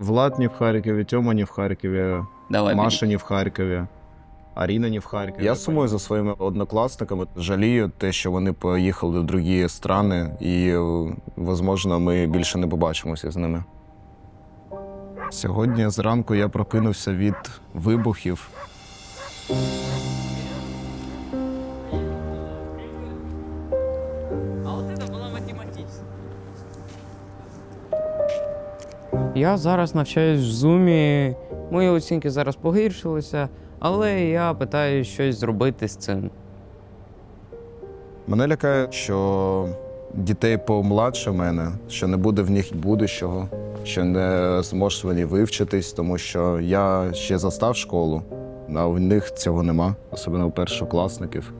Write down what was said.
Влад не в Харкові, Тёма не в Харкові, Давай. Маша не в Харкові, Аріна не в Харкові. Я сумую за своїми однокласниками. Жалію те, що вони поїхали в другі страни, і, можливо, ми більше не побачимося з ними. Сьогодні зранку я прокинувся від вибухів. Я зараз навчаюсь в зумі. Мої оцінки зараз погіршилися, але я питаю щось зробити з цим. Мене лякає, що дітей помладше мене, що не буде в них будущого, що не зможуть вони вивчитись, тому що я ще застав школу, а в них цього нема, особливо у першокласників.